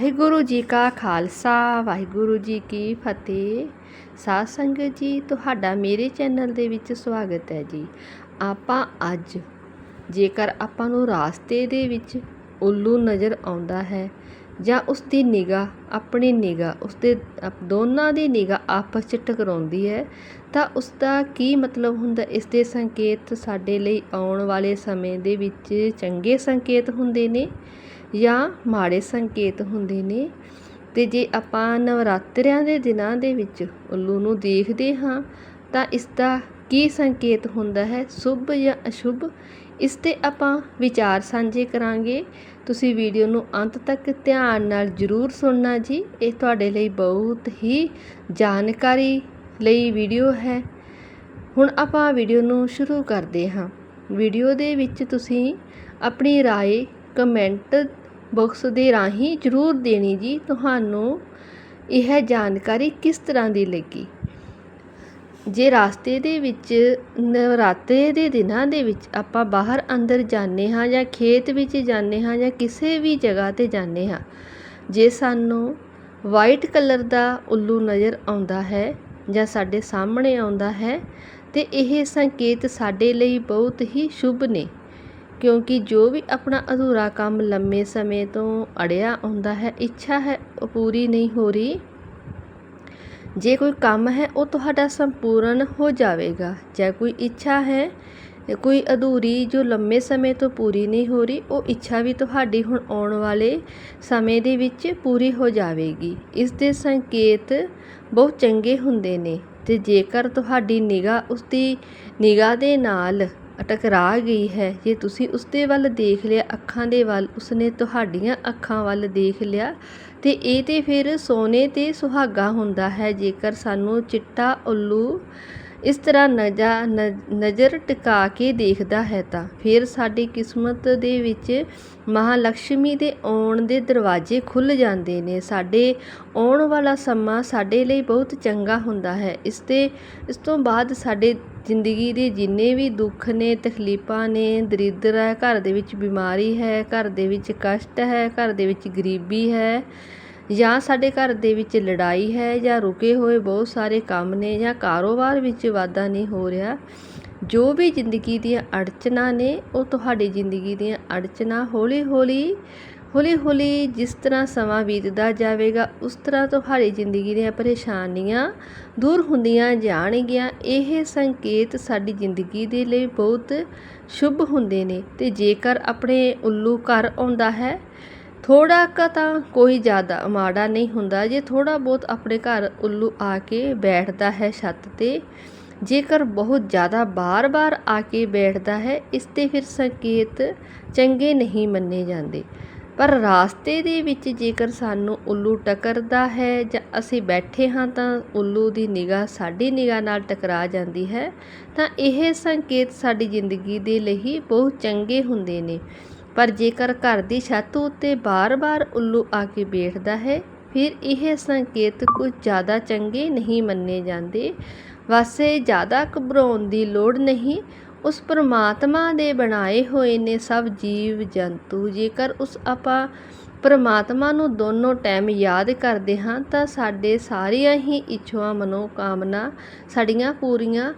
ਵਾਹਿਗੁਰੂ ਜੀ ਕਾ ਖਾਲਸਾ, ਵਾਹਿਗੁਰੂ ਜੀ ਕੀ ਫਤਿਹ। ਸਾਧ ਸੰਗਤ ਜੀ, ਤੁਹਾਡਾ ਮੇਰੇ ਚੈਨਲ ਦੇ ਵਿੱਚ ਸਵਾਗਤ ਹੈ ਜੀ। ਆਪਾਂ ਅੱਜ ਜੇਕਰ ਆਪਾਂ ਨੂੰ ਰਾਸਤੇ ਦੇ ਵਿੱਚ ਉੱਲੂ ਨਜ਼ਰ ਆਉਂਦਾ ਹੈ ਜਾਂ ਉਸ ਦੀ ਨਿਗਾਹ, ਆਪਣੀ ਨਿਗਾਹ, ਉਸ ਦੇ ਦੋਨਾਂ ਦੀ ਨਿਗਾਹ ਆਪਸ 'ਚ ਟਕਰਾਉਂਦੀ ਹੈ, ਤਾਂ ਉਸ ਦਾ ਕੀ ਮਤਲਬ ਹੁੰਦਾ? ਇਸ ਦੇ ਸੰਕੇਤ ਸਾਡੇ ਲਈ ਆਉਣ ਵਾਲੇ ਸਮੇਂ ਦੇ ਵਿੱਚ ਚੰਗੇ ਸੰਕੇਤ ਹੁੰਦੇ ਨੇ। ਜਾਂ ਮਾੜੇ ਸੰਕੇਤ ਹੁੰਦੇ ਨੇ ਤੇ ਜੇ ਆਪਾਂ ਨਵਰਾਤਰਿਆਂ ਦੇ ਦਿਨਾਂ ਦੇ ਵਿੱਚ ਉੱਲੂ ਨੂੰ ਦੇਖਦੇ ਹਾਂ ਤਾਂ ਇਸ ਦਾ ਕੀ ਸੰਕੇਤ ਹੁੰਦਾ ਹੈ ਸ਼ੁਭ ਜਾਂ ਅਸ਼ੁਭ ਇਸ ਤੇ ਆਪਾਂ ਵਿਚਾਰ ਸਾਂਝੇ ਕਰਾਂਗੇ ਤੁਸੀਂ ਵੀਡੀਓ ਨੂੰ ਅੰਤ ਤੱਕ ਧਿਆਨ ਨਾਲ ਜ਼ਰੂਰ ਸੁਣਨਾ ਜੀ ਇਹ ਤੁਹਾਡੇ ਲਈ ਬਹੁਤ ਹੀ ਜਾਣਕਾਰੀ ਲਈ ਵੀਡੀਓ ਹੈ ਹੁਣ ਆਪਾਂ ਵੀਡੀਓ ਨੂੰ ਸ਼ੁਰੂ ਕਰਦੇ ਹਾਂ ਵੀਡੀਓ ਦੇ ਵਿੱਚ ਤੁਸੀਂ ਆਪਣੀ رائے ਕਮੈਂਟ ਬਾਕਸ ਦੇ ਰਾਹੀਂ ਜ਼ਰੂਰ ਦੇਣੀ ਜੀ। ਤੁਹਾਨੂੰ ਇਹ ਜਾਣਕਾਰੀ ਕਿਸ ਤਰ੍ਹਾਂ ਦੀ ਲੱਗੀ? ਜੇ ਰਾਸਤੇ ਦੇ ਵਿੱਚ, ਨਵਰਾਤਰੇ ਦੇ ਦਿਨਾਂ ਦੇ ਵਿੱਚ ਆਪਾਂ ਬਾਹਰ ਅੰਦਰ ਜਾਂਦੇ ਹਾਂ ਜਾਂ ਖੇਤ ਵਿੱਚ ਜਾਂਦੇ ਹਾਂ ਜਾਂ ਕਿਸੇ ਵੀ ਜਗ੍ਹਾ ਤੇ ਜਾਂਦੇ ਹਾਂ, ਜੇ ਸਾਨੂੰ ਵਾਈਟ ਕਲਰ ਦਾ ਉੱਲੂ ਨਜ਼ਰ ਆਉਂਦਾ ਹੈ ਜਾਂ ਸਾਡੇ ਸਾਹਮਣੇ ਆਉਂਦਾ ਹੈ, ਤੇ ਇਹ ਸੰਕੇਤ ਸਾਡੇ ਲਈ ਬਹੁਤ ਹੀ ਸ਼ੁਭ ਨੇ। ਕਿਉਂਕਿ ਜੋ ਵੀ ਆਪਣਾ ਅਧੂਰਾ ਕੰਮ ਲੰਮੇ ਸਮੇਂ ਤੋਂ ਅੜਿਆ ਆਉਂਦਾ ਹੈ, ਇੱਛਾ ਹੈ, ਉਹ ਪੂਰੀ ਨਹੀਂ ਹੋ ਰਹੀ। ਜੇ ਕੋਈ ਕੰਮ ਹੈ, ਉਹ ਤੁਹਾਡਾ ਸੰਪੂਰਨ ਹੋ ਜਾਵੇਗਾ। ਜਾਂ ਕੋਈ ਇੱਛਾ ਹੈ, ਕੋਈ ਅਧੂਰੀ ਜੋ ਲੰਮੇ ਸਮੇਂ ਤੋਂ ਪੂਰੀ ਨਹੀਂ ਹੋ ਰਹੀ, ਉਹ ਇੱਛਾ ਵੀ ਤੁਹਾਡੀ ਹੁਣ ਆਉਣ ਵਾਲੇ ਸਮੇਂ ਦੇ ਵਿੱਚ ਪੂਰੀ ਹੋ ਜਾਵੇਗੀ। ਇਸ ਦੇ ਸੰਕੇਤ ਬਹੁਤ ਚੰਗੇ ਹੁੰਦੇ ਨੇ ਤੇ ਜੇਕਰ ਤੁਹਾਡੀ ਨਿਗਾਹ ਉਸ ਦੀ ਨਿਗਾਹ ਦੇ ਨਾਲ ਟਕਰਾ ਗਈ ਹੈ। ਜੇ ਤੁਸੀਂ ਉਸਦੇ ਵੱਲ ਦੇਖ ਲਿਆ, ਅੱਖਾਂ ਦੇ ਵੱਲ, ਉਸਨੇ ਤੁਹਾਡੀਆਂ ਅੱਖਾਂ ਵੱਲ ਦੇਖ ਲਿਆ, ਤੇ ਇਹ ਤੇ ਫਿਰ ਸੋਨੇ ਤੇ ਸੁਹਾਗਾ ਹੁੰਦਾ ਹੈ। ਜੇਕਰ ਸਾਨੂੰ ਚਿੱਟਾ ਉੱਲੂ ਇਸ ਤਰ੍ਹਾਂ ਨਜ਼ਾ ਨਜ਼ਰ ਟਿਕਾ ਕੇ ਦੇਖਦਾ ਹੈ ਤਾਂ ਫਿਰ ਸਾਡੀ ਕਿਸਮਤ ਦੇ ਵਿੱਚ ਮਹਾਲక్ష్ਮੀ ਦੇ ਆਉਣ ਦੇ ਦਰਵਾਜ਼ੇ ਖੁੱਲ ਜਾਂਦੇ ਨੇ। ਸਾਡੇ ਆਉਣ ਵਾਲਾ ਸਮਾਂ ਸਾਡੇ ਲਈ ਬਹੁਤ ਚੰਗਾ ਹੁੰਦਾ ਹੈ। ਇਸ ਤੇ, ਇਸ ਤੋਂ ਬਾਅਦ ਸਾਡੇ ਜ਼ਿੰਦਗੀ ਦੇ ਜਿੰਨੇ ਵੀ ਦੁੱਖ ਨੇ, ਤਕਲੀਫਾਂ ਨੇ, ਦਰਿਦਰ ਹੈ, ਘਰ ਦੇ ਵਿੱਚ ਬਿਮਾਰੀ ਹੈ, ਘਰ ਦੇ ਵਿੱਚ ਕਸ਼ਟ ਹੈ, ਘਰ ਦੇ ਵਿੱਚ ਗਰੀਬੀ ਹੈ ਜਾਂ ਸਾਡੇ ਘਰ ਦੇ ਵਿੱਚ ਲੜਾਈ ਹੈ ਜਾਂ ਰੁਕੇ ਹੋਏ ਬਹੁਤ ਸਾਰੇ ਕੰਮ ਨੇ ਜਾਂ ਕਾਰੋਬਾਰ ਵਿੱਚ ਵਾਧਾ ਨਹੀਂ ਹੋ ਰਿਹਾ, ਜੋ ਵੀ ਜ਼ਿੰਦਗੀ ਦੀਆਂ ਅੜਚਨਾਂ ਨੇ, ਉਹ ਤੁਹਾਡੀ ਜ਼ਿੰਦਗੀ ਦੀਆਂ ਅੜਚਨਾਂ ਹੌਲੀ ਹੌਲੀ ਹੌਲੀ ਜਿਸ ਤਰ੍ਹਾਂ ਸਮਾਂ ਬੀਤਦਾ ਜਾਵੇਗਾ, ਉਸ ਤਰ੍ਹਾਂ ਤੁਹਾਡੀ ਜ਼ਿੰਦਗੀ ਦੀਆਂ ਪਰੇਸ਼ਾਨੀਆਂ ਦੂਰ ਹੁੰਦੀਆਂ ਜਾਣਗੀਆਂ। ਇਹ ਸੰਕੇਤ ਸਾਡੀ ਜ਼ਿੰਦਗੀ ਦੇ ਲਈ ਬਹੁਤ ਸ਼ੁਭ ਹੁੰਦੇ ਨੇ ਤੇ ਜੇਕਰ ਆਪਣੇ ਉੱਲੂ ਘਰ ਆਉਂਦਾ ਹੈ ਥੋੜਾ ਕ ਤਾਂ ਕੋਈ ਜ਼ਿਆਦਾ ਮਾੜਾ ਨਹੀਂ ਹੁੰਦਾ। ਜੇ ਥੋੜਾ ਬਹੁਤ ਆਪਣੇ ਘਰ ਉੱਲੂ ਆ ਕੇ ਬੈਠਦਾ ਹੈ ਛੱਤ ਤੇ, ਜੇਕਰ ਬਹੁਤ ਜ਼ਿਆਦਾ ਬਾਰ-ਬਾਰ ਆ ਕੇ ਬੈਠਦਾ ਹੈ, ਇਸ ਤੇ ਫਿਰ ਸੰਕੇਤ ਚੰਗੇ ਨਹੀਂ ਮੰਨੇ ਜਾਂਦੇ। ਪਰ ਰਾਸਤੇ ਦੇ ਵਿੱਚ ਜੇਕਰ ਸਾਨੂੰ ਉੱਲੂ ਟਕਰਦਾ ਹੈ ਜਾਂ ਅਸੀਂ ਬੈਠੇ ਹਾਂ ਤਾਂ ਉੱਲੂ ਦੀ ਨਿਗਾਹ ਸਾਡੀ ਨਿਗਾਹ ਨਾਲ ਟਕਰਾ ਜਾਂਦੀ ਹੈ, ਤਾਂ ਇਹ ਸੰਕੇਤ ਸਾਡੀ ਜ਼ਿੰਦਗੀ ਦੇ ਲਈ ਬਹੁਤ ਚੰਗੇ ਹੁੰਦੇ ਨੇ। ਪਰ ਜੇਕਰ ਘਰ ਦੀ ਛੱਤ ਉੱਤੇ ਬਾਰ-ਬਾਰ ਉੱਲੂ ਆ ਕੇ ਬੈਠਦਾ ਹੈ, ਫਿਰ ਇਹ ਸੰਕੇਤ ਕੁਝ ਜ਼ਿਆਦਾ ਚੰਗੇ ਨਹੀਂ ਮੰਨੇ ਜਾਂਦੇ। ਵਾਸੇ ਜ਼ਿਆਦਾ ਘਬਰਾਉਣ ਦੀ ਲੋੜ ਨਹੀਂ ਉਸ ਪਰਮਾਤਮਾ ਦੇ ਬਣਾਏ ਹੋਏ ਨੇ ਸਭ ਜੀਵ ਜੰਤੂ। ਜੇਕਰ ਉਸ ਆਪਾਂ ਪਰਮਾਤਮਾ ਨੂੰ ਦੋਨੋਂ ਟਾਈਮ ਯਾਦ ਕਰਦੇ ਹਾਂ, ਤਾਂ ਸਾਡੇ ਸਾਰੀਆਂ ਹੀ ਇੱਛਾਵਾਂ, ਮਨੋਕਾਮਨਾ ਸਾਡੀਆਂ ਪੂਰੀਆਂ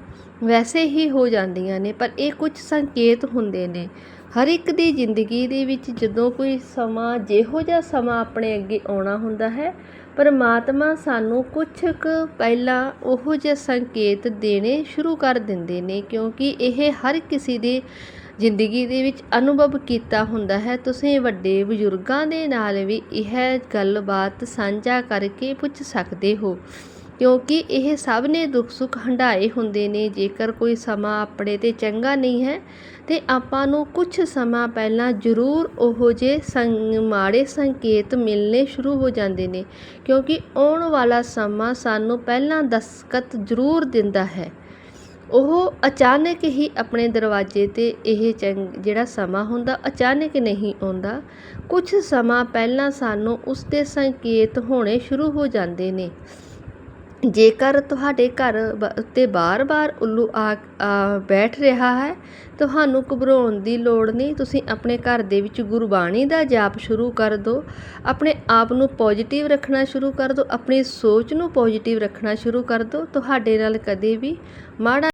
ਵੈਸੇ ਹੀ ਹੋ ਜਾਂਦੀਆਂ ਨੇ, ਪਰ ਇਹ ਕੁਝ ਸੰਕੇਤ ਹੁੰਦੇ ਨੇ। ਹਰ ਇੱਕ ਦੀ ਜ਼ਿੰਦਗੀ ਦੇ ਵਿੱਚ ਜਦੋਂ ਕੋਈ ਸਮਾਂ, ਜਿਹੋ ਜਿਹਾ ਸਮਾਂ ਆਪਣੇ ਅੱਗੇ ਆਉਣਾ ਹੁੰਦਾ ਹੈ, ਪਰਮਾਤਮਾ ਸਾਨੂੰ ਕੁਛ ਕੁ ਪਹਿਲਾਂ ਉਹੋ ਜਿਹੇ ਸੰਕੇਤ ਦੇਣੇ ਸ਼ੁਰੂ ਕਰ ਦਿੰਦੇ ਨੇ, ਕਿਉਂਕਿ ਇਹ ਹਰ ਕਿਸੇ ਦੇ ਜ਼ਿੰਦਗੀ ਦੇ ਵਿੱਚ ਅਨੁਭਵ ਕੀਤਾ ਹੁੰਦਾ ਹੈ। ਤੁਸੀਂ ਵੱਡੇ ਬਜ਼ੁਰਗਾਂ ਦੇ ਨਾਲ ਵੀ ਇਹ ਗੱਲਬਾਤ ਸਾਂਝਾ ਕਰਕੇ ਪੁੱਛ ਸਕਦੇ ਹੋ। ਕਿਉਂਕਿ ਇਹ ਸਭ ਨੇ ਦੁੱਖ ਸੁੱਖ ਹੰਢਾਏ ਹੁੰਦੇ ਨੇ। ਜੇਕਰ ਕੋਈ ਸਮਾਂ ਆਪਣੇ ਤੇ ਚੰਗਾ ਨਹੀਂ ਹੈ, ਤੇ ਆਪਾਂ ਨੂੰ ਕੁਝ ਸਮਾਂ ਪਹਿਲਾਂ ਜ਼ਰੂਰ ਉਹੋ ਜੇ ਸੰਗ, ਮਾੜੇ ਸੰਕੇਤ ਮਿਲਨੇ ਸ਼ੁਰੂ ਹੋ ਜਾਂਦੇ ਨੇ। ਕਿਉਂਕਿ ਆਉਣ ਵਾਲਾ ਸਮਾਂ ਸਾਨੂੰ ਪਹਿਲਾਂ ਦਸਕਤ ਜ਼ਰੂਰ ਦਿੰਦਾ ਹੈ। ਉਹ ਅਚਾਨਕ ਹੀ ਆਪਣੇ ਦਰਵਾਜ਼ੇ ਤੇ ਇਹ ਚੰਗ, ਜਿਹੜਾ ਸਮਾਂ ਹੁੰਦਾ, ਅਚਾਨਕ ਨਹੀਂ ਆਉਂਦਾ। ਕੁਝ ਸਮਾਂ ਪਹਿਲਾਂ ਸਾਨੂੰ ਉਸ ਦੇ ਸੰਕੇਤ ਹੋਣੇ ਸ਼ੁਰੂ ਹੋ ਜਾਂਦੇ ਨੇ। ਜੇਕਰ ਤੁਹਾਡੇ ਘਰ ਬ- ਉੱਤੇ ਬਾਰ-ਬਾਰ ਉੱਲੂ ਆ ਬੈਠ ਰਿਹਾ ਹੈ, ਤੁਹਾਨੂੰ ਘਬਰਾਉਣ ਦੀ ਲੋੜ ਨਹੀਂ। ਤੁਸੀਂ ਆਪਣੇ ਘਰ ਦੇ ਵਿੱਚ ਗੁਰਬਾਣੀ ਦਾ ਜਾਪ ਸ਼ੁਰੂ ਕਰ ਦਿਓ ਆਪਣੇ ਆਪ ਨੂੰ ਪੋਜੀਟਿਵ ਰੱਖਣਾ ਸ਼ੁਰੂ ਕਰ ਦਿਓ ਆਪਣੀ ਸੋਚ ਨੂੰ ਪੋਜੀਟਿਵ ਰੱਖਣਾ ਸ਼ੁਰੂ ਕਰ ਦਿਓ ਤੁਹਾਡੇ ਨਾਲ ਕਦੇ ਵੀ ਮਾੜਾ